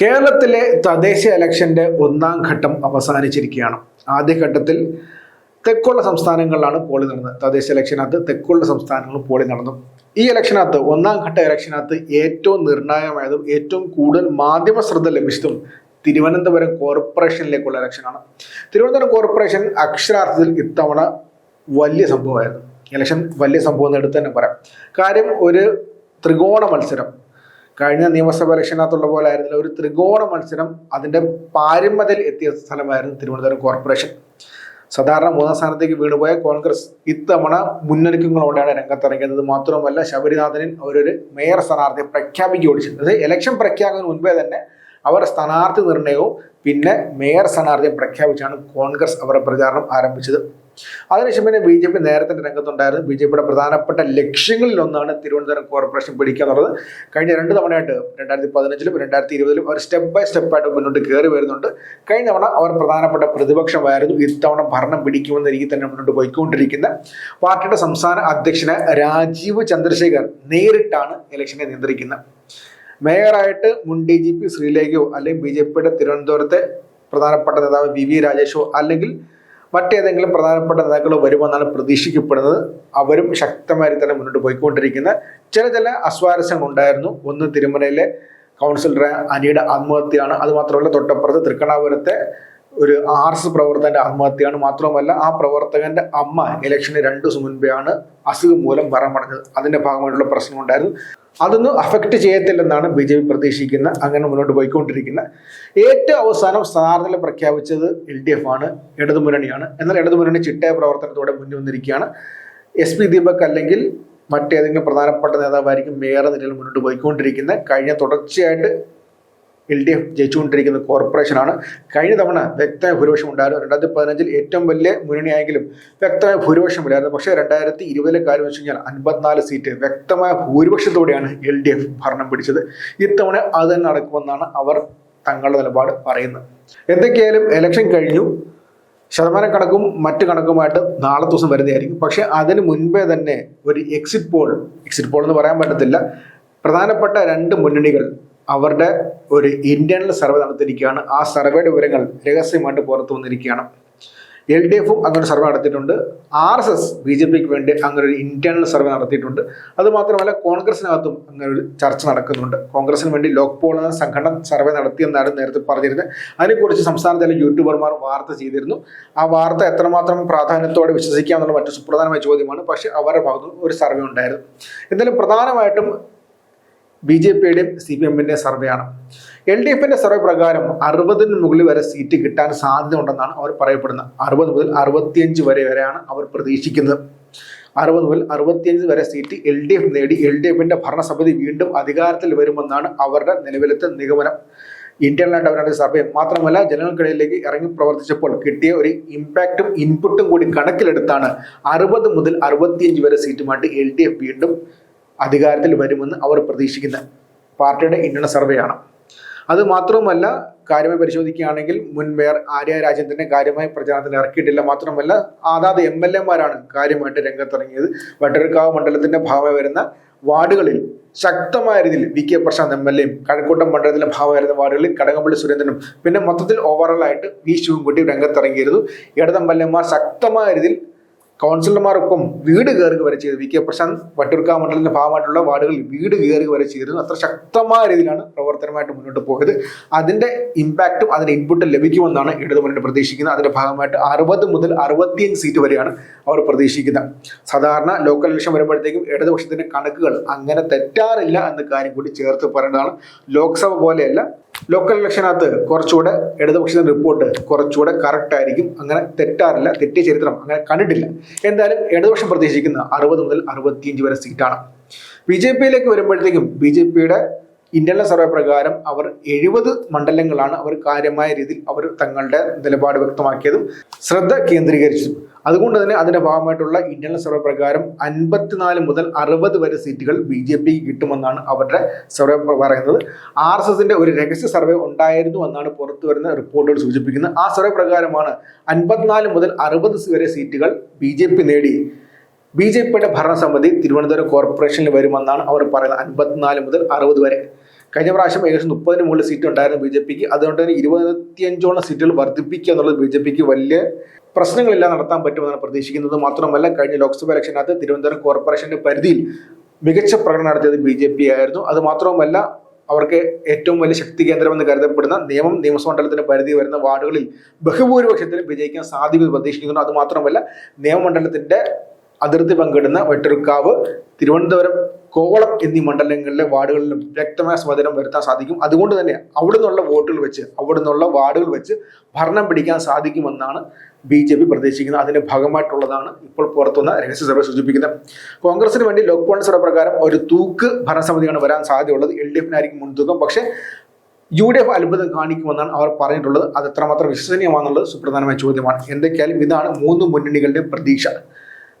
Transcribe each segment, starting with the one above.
കേരളത്തിലെ തദ്ദേശ ഇലക്ഷന്റെ ഒന്നാം ഘട്ടം അവസാനിച്ചിരിക്കുകയാണ്. ആദ്യഘട്ടത്തിൽ തെക്കുള്ള സംസ്ഥാനങ്ങളിലാണ് പോളി നടന്നത്. തദ്ദേശ ഇലക്ഷനകത്ത് തെക്കുള്ള സംസ്ഥാനങ്ങളിൽ പോളി നടന്നു. ഈ ഇലക്ഷനകത്ത് ഒന്നാം ഘട്ട ഇലക്ഷനകത്ത് ഏറ്റവും നിർണായകമായതും ഏറ്റവും കൂടുതൽ മാധ്യമ ശ്രദ്ധ ലഭിച്ചതും തിരുവനന്തപുരം കോർപ്പറേഷനിലേക്കുള്ള ഇലക്ഷനാണ്. തിരുവനന്തപുരം കോർപ്പറേഷൻ അക്ഷരാർത്ഥത്തിൽ ഇത്തവണ വലിയ സംഭവമായിരുന്നു. ഇലക്ഷൻ വലിയ സംഭവം എന്ന് തന്നെ പറയാം. കാര്യം ഒരു ത്രികോണ മത്സരം. കഴിഞ്ഞ നിയമസഭ ഇലക്ഷനകത്തുള്ള പോലെ ആയിരുന്നില്ല. ഒരു ത്രികോണ മത്സരം അതിന്റെ പാരമ്പതിൽ എത്തിയ സ്ഥലമായിരുന്നു തിരുവനന്തപുരം കോർപ്പറേഷൻ. സാധാരണ മൂന്നാം സ്ഥാനത്തേക്ക് വീണുപോയ കോൺഗ്രസ് ഇത്തവണ മുന്നൊരുക്കങ്ങളോടെയാണ് രംഗത്തിറങ്ങിയത്. മാത്രമല്ല ശബരിനാഥനിൽ അവരൊരു മേയർ സ്ഥാനാർത്ഥിയെ പ്രഖ്യാപിക്കുകയോട് ചെയ്തത് ഇലക്ഷൻ പ്രഖ്യാപനത്തിന് മുൻപേ തന്നെ അവർ സ്ഥാനാർത്ഥി നിർണയവും പിന്നെ മേയർ സ്ഥാനാർത്ഥിയെ പ്രഖ്യാപിച്ചാണ് കോൺഗ്രസ് അവരുടെ പ്രചാരണം ആരംഭിച്ചത്. അതിനുശേഷം പിന്നെ ബി ജെ പി നേരത്തെ രംഗത്തുണ്ടായിരുന്നു. ബി ജെ പിയുടെ പ്രധാനപ്പെട്ട ലക്ഷ്യങ്ങളിൽ ഒന്നാണ് തിരുവനന്തപുരം കോർപ്പറേഷൻ പിടിക്കുക എന്നുള്ളത് കഴിഞ്ഞ രണ്ട് തവണയായിട്ട് രണ്ടായിരത്തി പതിനഞ്ചിലും രണ്ടായിരത്തി ഇരുപതിലും അവർ സ്റ്റെപ്പ് ബൈ സ്റ്റെപ്പായിട്ട് മുന്നോട്ട് കയറി വരുന്നുണ്ട്. കഴിഞ്ഞ തവണ അവർ പ്രധാനപ്പെട്ട പ്രതിപക്ഷമായിരുന്നു. ഇത്തവണ ഭരണം പിടിക്കുമെന്ന രീതിയിൽ തന്നെ മുന്നോട്ട് പോയിക്കൊണ്ടിരിക്കുന്ന പാർട്ടിയുടെ സംസ്ഥാന അധ്യക്ഷനെ രാജീവ് ചന്ദ്രശേഖർ നേരിട്ടാണ് ഇലക്ഷനെ നിയന്ത്രിക്കുന്നത്. മേയറായിട്ട് മുൻ ഡി ജി പി ശ്രീലേഖയോ അല്ലെങ്കിൽ ബി ജെ പിയുടെ തിരുവനന്തപുരത്തെ പ്രധാനപ്പെട്ട നേതാവ് വി വി രാജേഷോ അല്ലെങ്കിൽ മറ്റേതെങ്കിലും പ്രധാനപ്പെട്ട നേതാക്കൾ വരുമെന്നാണ് പ്രതീക്ഷിക്കപ്പെടുന്നത്. അവരും ശക്തമായി തന്നെ മുന്നോട്ട് പോയിക്കൊണ്ടിരിക്കുന്ന ചില ചില അസ്വാരസ്യങ്ങൾ ഉണ്ടായിരുന്നു ഒന്ന് തിരുമലയിലെ കൗൺസിലറെ അനിയുടെ ആത്മഹത്യയാണ്. അതുമാത്രമല്ല തൊട്ടപ്പുറത്ത് തൃക്കണാപുരത്തെ ഒരു ആർ എസ് പ്രവർത്തകന്റെ ആത്മഹത്യയാണ്. മാത്രവുമല്ല ആ പ്രവർത്തകന്റെ അമ്മ ഇലക്ഷന് രണ്ടു ദിവസം മുൻപെയാണ് അസുഖം മൂലം മരണമടഞ്ഞത്. അതിന്റെ ഭാഗമായിട്ടുള്ള പ്രശ്നമുണ്ടായിരുന്നു അതൊന്നും അഫക്റ്റ് ചെയ്യത്തില്ലെന്നാണ് ബി ജെ പി പ്രതീക്ഷിക്കുന്ന അങ്ങനെ മുന്നോട്ട് പോയിക്കൊണ്ടിരിക്കുന്ന. ഏറ്റവും അവസാനം സ്ഥാനാർത്ഥികളെ പ്രഖ്യാപിച്ചത് എൽ ഡി എഫ് ആണ് ഇടതുമുന്നണിയാണ്. എന്നാൽ ഇടതുമുന്നണി ചിട്ടയ പ്രവർത്തനത്തോടെ മുന്നിൽ വന്നിരിക്കുകയാണ്. എസ് പി ദീപക് അല്ലെങ്കിൽ മറ്റേതെങ്കിലും പ്രധാനപ്പെട്ട നേതാവായിരിക്കും മേയർ നിലയിൽ മുന്നോട്ട് പോയിക്കൊണ്ടിരിക്കുന്നത്. കഴിഞ്ഞ തുടർച്ചയായിട്ട് എൽ ഡി എഫ് ജയിച്ചുകൊണ്ടിരിക്കുന്ന കോർപ്പറേഷനാണ്. കഴിഞ്ഞ തവണ വ്യക്തമായ ഭൂരിപക്ഷം ഉണ്ടായിരുന്നു. രണ്ടായിരത്തി പതിനഞ്ചിൽ ഏറ്റവും വലിയ മുന്നണിയായെങ്കിലും വ്യക്തമായ ഭൂരിപക്ഷമില്ലായിരുന്നു. പക്ഷേ രണ്ടായിരത്തി ഇരുപതിലെ കാര്യം വെച്ച് കഴിഞ്ഞാൽ അൻപത്തിനാല് സീറ്റ് വ്യക്തമായ ഭൂരിപക്ഷത്തോടെയാണ് എൽ ഡി എഫ് ഭരണം പിടിച്ചത്. ഇത്തവണ അത് തന്നെ നടക്കുമെന്നാണ് അവർ തങ്ങളുടെ നിലപാട് പറയുന്നത്. എന്തൊക്കെയായാലും ഇലക്ഷൻ കഴിഞ്ഞു. ശതമാന കണക്കും മറ്റ് കണക്കുമായിട്ട് നാളെ ദിവസം വരുന്നതായിരിക്കും. പക്ഷെ അതിന് മുൻപേ തന്നെ ഒരു എക്സിറ്റ് പോൾ എക്സിറ്റ് പോൾ എന്ന് പറയാൻ പറ്റത്തില്ല. പ്രധാനപ്പെട്ട രണ്ട് മുന്നണികൾ അവരുടെ ഒരു ഇന്റേണൽ സർവേ നടത്തിയിരിക്കുകയാണ്. ആ സർവേയുടെ വിവരങ്ങൾ രഹസ്യമായിട്ട് പുറത്തു വന്നിരിക്കുകയാണ്. എൽ ഡി എഫും അങ്ങനെ സർവേ നടത്തിയിട്ടുണ്ട്. R S S B J പിക്ക് വേണ്ടി അങ്ങനെ ഒരു ഇന്റേണൽ സർവേ നടത്തിയിട്ടുണ്ട്. അതുമാത്രമല്ല കോൺഗ്രസിനകത്തും അങ്ങനെ ഒരു ചർച്ച നടക്കുന്നുണ്ട്. കോൺഗ്രസിന് വേണ്ടി ലോക് പോൾ എന്ന സംഘടന സർവേ നടത്തിയെന്നാണ് നേരത്തെ പറഞ്ഞിരുന്നത്. അതിനെക്കുറിച്ച് സംസ്ഥാനത്തിലെ യൂട്യൂബർമാർ വാർത്ത ചെയ്തിരുന്നു. ആ വാർത്ത എത്രമാത്രം പ്രാധാന്യത്തോടെ വിശ്വസിക്കാമെന്നുള്ള മറ്റു സുപ്രധാനമായ ചോദ്യമാണ്. പക്ഷേ അവരുടെ ഭാഗത്തുനിന്ന് ഒരു സർവേ ഉണ്ടായിരുന്നു. എന്തായാലും പ്രധാനമായിട്ടും ബി ജെ പിയുടെയും സി പി എമ്മിന്റെയും സർവേയാണ്. എൽ ഡി എഫിന്റെ സർവേ പ്രകാരം അറുപതിന് മുകളിൽ വരെ സീറ്റ് കിട്ടാൻ സാധ്യത ഉണ്ടെന്നാണ് അവർ പറയപ്പെടുന്നത്. അറുപത് മുതൽ അറുപത്തിയഞ്ച് വരെ വരെയാണ് അവർ പ്രതീക്ഷിക്കുന്നത്. അറുപത് മുതൽ അറുപത്തിയഞ്ച് വരെ സീറ്റ് എൽ ഡി എഫ് നേടി എൽ ഡി എഫിന്റെ ഭരണസമിതി വീണ്ടും അധികാരത്തിൽ വരുമെന്നാണ് അവരുടെ നിലവിലത്തെ നിഗമനം. ഇന്റർനെറ്റ് അവരുടെ സർവേ. മാത്രമല്ല ജനങ്ങൾക്കിടയിലേക്ക് ഇറങ്ങി പ്രവർത്തിച്ചപ്പോൾ കിട്ടിയ ഒരു ഇമ്പാക്റ്റും ഇൻപുട്ടും കൂടി കണക്കിലെടുത്താണ് അറുപത് മുതൽ അറുപത്തിയഞ്ച് വരെ സീറ്റുമായിട്ട് എൽ ഡി എഫ് വീണ്ടും അധികാരത്തിൽ വരുമെന്ന് അവർ പ്രതീക്ഷിക്കുന്ന പാർട്ടിയുടെ ഇന്റർണൽ സർവേയാണ്. അത് മാത്രവുമല്ല കാര്യമായി പരിശോധിക്കുകയാണെങ്കിൽ മുൻ മേയർ ആര്യ രാജേന്ദ്രനെ കാര്യമായി പ്രചാരണത്തിന് ഇറക്കിയിട്ടില്ല. മാത്രമല്ല അതാത് എം എൽ എമാരാണ് കാര്യമായിട്ട് രംഗത്തിറങ്ങിയത്. വട്ടരക്കാവ് മണ്ഡലത്തിന്റെ ഭാഗമായി വരുന്ന വാർഡുകളിൽ ശക്തമായ രീതിയിൽ V K Prashanth M L എയും കഴക്കൂട്ടം മണ്ഡലത്തിലെ ഭാഗമായി വരുന്ന വാർഡുകളിൽ കടകംപള്ളി സുരേന്ദ്രനും പിന്നെ മൊത്തത്തിൽ ഓവറോൾ ആയിട്ട് വി ശിവൻകുട്ടി രംഗത്തിറങ്ങിയിരുന്നു. ഇടത് എം എൽ എമാർ ശക്തമായ രീതിയിൽ കൗൺസിലർമാർക്കൊപ്പം വീട് കയറുക വരെ ചെയ്തു. വി കെ പ്രശാന്ത് വട്ടിയൂർക്കാവ് മണ്ഡലത്തിന്റെ ഭാഗമായിട്ടുള്ള വാർഡുകളിൽ വീട് കയറുക വരെ ചെയ്തിരുന്നു. അത്ര ശക്തമായ രീതിയിലാണ് പ്രവർത്തനമായിട്ട് മുന്നോട്ട് പോയത്. അതിന്റെ ഇമ്പാക്റ്റും അതിന്റെ ഇൻപുട്ടും ലഭിക്കുമെന്നാണ് ഇടതു ഇടതുമുന്നണി പ്രതീക്ഷിക്കുന്നത്. അതിന്റെ ഭാഗമായിട്ട് അറുപത് മുതൽ അറുപത്തിയഞ്ച് സീറ്റ് വരെയാണ് അവർ പ്രതീക്ഷിക്കുന്നത്. സാധാരണ ലോക്കൽ ഇലക്ഷൻ വരുമ്പോഴത്തേക്കും ഇടതുപക്ഷത്തിന്റെ കണക്കുകൾ അങ്ങനെ തെറ്റാറില്ല എന്ന കാര്യം കൂടി ചേർത്ത് പറയേണ്ടതാണ്. ലോക്സഭ പോലെയല്ല ലോക്കൽ ഇലക്ഷനകത്ത് കുറച്ചുകൂടെ ഇടതുപക്ഷത്തിന്റെ റിപ്പോർട്ട് കുറച്ചുകൂടെ കറക്റ്റ് ആയിരിക്കും. അങ്ങനെ തെറ്റാറില്ല തെറ്റിയ ചരിത്രം അങ്ങനെ കണ്ടിട്ടില്ല. എന്തായാലും ഇടതുപക്ഷം പ്രതീക്ഷിക്കുന്ന അറുപത് മുതൽ അറുപത്തിയഞ്ച് വരെ സീറ്റാണ്. ബി ജെ പിയിലേക്ക് വരുമ്പോഴത്തേക്കും ബി ജെ പിയുടെ ഇന്റർണൽ സർവേ പ്രകാരം അവർ എഴുപത് മണ്ഡലങ്ങളാണ് അവർ കാര്യമായ രീതിയിൽ അവർ തങ്ങളുടെ നിലപാട് വ്യക്തമാക്കിയതും ശ്രദ്ധ കേന്ദ്രീകരിച്ചതും. അതുകൊണ്ട് തന്നെ അതിന്റെ ഭാഗമായിട്ടുള്ള ഇന്റർണൽ സർവേ പ്രകാരം അൻപത്തിനാല് മുതൽ അറുപത് വരെ സീറ്റുകൾ ബി ജെ പി കിട്ടുമെന്നാണ് അവരുടെ സർവേ പറയുന്നത്. ആർ എസ് എസിന്റെ ഒരു രഹസ്യ സർവേ ഉണ്ടായിരുന്നു എന്നാണ് പുറത്തു വരുന്ന റിപ്പോർട്ടുകൾ സൂചിപ്പിക്കുന്നത്. ആ സർവേ പ്രകാരമാണ് അൻപത്തിനാല് മുതൽ അറുപത് വരെ സീറ്റുകൾ ബി ജെ പി നേടി. ബി ജെ പിയുടെ ഭരണസമിതി തിരുവനന്തപുരം കോർപ്പറേഷനിൽ വരുമെന്നാണ് അവർ പറയുന്നത്. അൻപത്തിനാല് മുതൽ അറുപത് വരെ. കഴിഞ്ഞ പ്രാവശ്യം ഏകദേശം മുപ്പതിന് മുകളിൽ സീറ്റ് ഉണ്ടായിരുന്നു ബി ജെ പിക്ക്. അതുകൊണ്ട് തന്നെ ഇരുപത്തിയഞ്ചോളം സീറ്റുകൾ വർദ്ധിപ്പിക്കുക എന്നുള്ളത് ബി ജെ പിക്ക് വലിയ പ്രശ്നങ്ങളില്ല നടത്താൻ പറ്റുമെന്നാണ് പ്രതീക്ഷിക്കുന്നത്. മാത്രമല്ല കഴിഞ്ഞ ലോക്സഭ ഇലക്ഷനകത്ത് തിരുവനന്തപുരം കോർപ്പറേഷന്റെ പരിധിയിൽ മികച്ച പ്രകടനം നടത്തിയത് ബി ജെ പി ആയിരുന്നു. അത് മാത്രവുമല്ല അവർക്ക് ഏറ്റവും വലിയ ശക്തി കേന്ദ്രമെന്ന് കരുതപ്പെടുന്ന നിയമം നിയമസഭാ മണ്ഡലത്തിന്റെ പരിധി വരുന്ന വാർഡുകളിൽ ബഹുഭൂരിപക്ഷത്തിൽ വിജയിക്കാൻ സാധിക്കുമെന്ന് പ്രതീക്ഷിക്കുന്നു. അത് മാത്രമല്ല നിയമമണ്ഡലത്തിന്റെ അതിർത്തി പങ്കിടുന്ന വെട്ടറുക്കാവ് തിരുവനന്തപുരം കോവളം എന്നീ മണ്ഡലങ്ങളിലെ വാർഡുകളിലും വ്യക്തമായ സ്വാധീനം വരുത്താൻ സാധിക്കും. അതുകൊണ്ട് തന്നെ അവിടെ നിന്നുള്ള വോട്ടുകൾ വെച്ച് അവിടെ നിന്നുള്ള വാർഡുകൾ വെച്ച് ഭരണം പിടിക്കാൻ സാധിക്കുമെന്നാണ് ബി ജെ പി പ്രതീക്ഷിക്കുന്നത് അതിന്റെ ഭാഗമായിട്ടുള്ളതാണ് ഇപ്പോൾ പുറത്തുവന്ന രഹസ്യ സർവേ സൂചിപ്പിക്കുന്നത്. കോൺഗ്രസിന് വേണ്ടി ലോക്പാൽ സർവേ പ്രകാരം ഒരു തൂക്ക് ഭരണസമിതിയാണ് വരാൻ സാധ്യതയുള്ളത്. എൽ ഡി എഫിനായിരിക്കും മുൻതൂക്കം. പക്ഷേ യു ഡി എഫ് അത്ഭുതം കാണിക്കുമെന്നാണ് അവർ പറഞ്ഞിട്ടുള്ളത്. അത് എത്രമാത്രം വിശ്വസനീയമാണെന്നുള്ളത് സുപ്രധാനമായ ചോദ്യമാണ്. എന്തൊക്കെയാലും ഇതാണ് മൂന്ന് മുന്നണികളുടെ പ്രതീക്ഷ.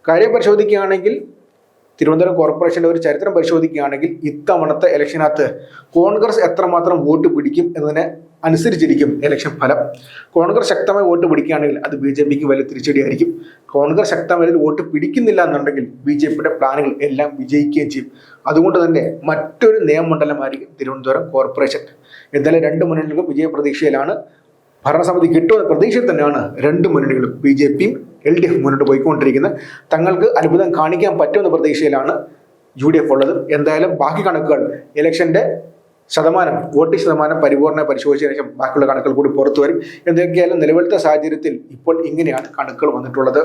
കാര്യം പരിശോധിക്കുകയാണെങ്കിൽ തിരുവനന്തപുരം കോർപ്പറേഷന്റെ ഒരു ചരിത്രം പരിശോധിക്കുകയാണെങ്കിൽ ഇത്തവണത്തെ ഇലക്ഷനകത്ത് കോൺഗ്രസ് എത്രമാത്രം വോട്ട് പിടിക്കും എന്നതിനെ അനുസരിച്ചിരിക്കും ഇലക്ഷൻ ഫലം. കോൺഗ്രസ് ശക്തമായി വോട്ട് പിടിക്കുകയാണെങ്കിൽ അത് ബി ജെ പിക്ക് വലിയ തിരിച്ചടിയായിരിക്കും. കോൺഗ്രസ് ശക്തമായി വോട്ട് പിടിക്കുന്നില്ല എന്നുണ്ടെങ്കിൽ ബി ജെ പിയുടെ പ്ലാനുകൾ എല്ലാം വിജയിക്കുകയും ചെയ്യും. അതുകൊണ്ട് തന്നെ മറ്റൊരു നിയമമണ്ഡലമായിരിക്കും തിരുവനന്തപുരം കോർപ്പറേഷൻ. എന്തായാലും രണ്ട് മുന്നണികൾക്കും വിജയ പ്രതീക്ഷയിലാണ്. ഭരണസമിതി കിട്ടുമെന്ന പ്രതീക്ഷയിൽ തന്നെയാണ് രണ്ട് മുന്നണികളും ബി ജെ പിയും എൽ ഡി എഫ് മുന്നോട്ട് പോയിക്കൊണ്ടിരിക്കുന്നത്. തങ്ങൾക്ക് അത്ഭുതം കാണിക്കാൻ പറ്റുമെന്ന പ്രതീക്ഷയിലാണ് യു ഡി എഫ് ഉള്ളത്. എന്തായാലും ബാക്കി കണക്കുകൾ ഇലക്ഷന്റെ ശതമാനം വോട്ടിംഗ് ശതമാനം പരിപൂർണ പരിശോധിച്ച ശേഷം ബാക്കിയുള്ള കണക്കുകൾ കൂടി പുറത്തു വരും. എന്തൊക്കെയായാലും നിലവിലത്തെ സാഹചര്യത്തിൽ ഇപ്പോൾ ഇങ്ങനെയാണ് കണക്കുകൾ വന്നിട്ടുള്ളത്.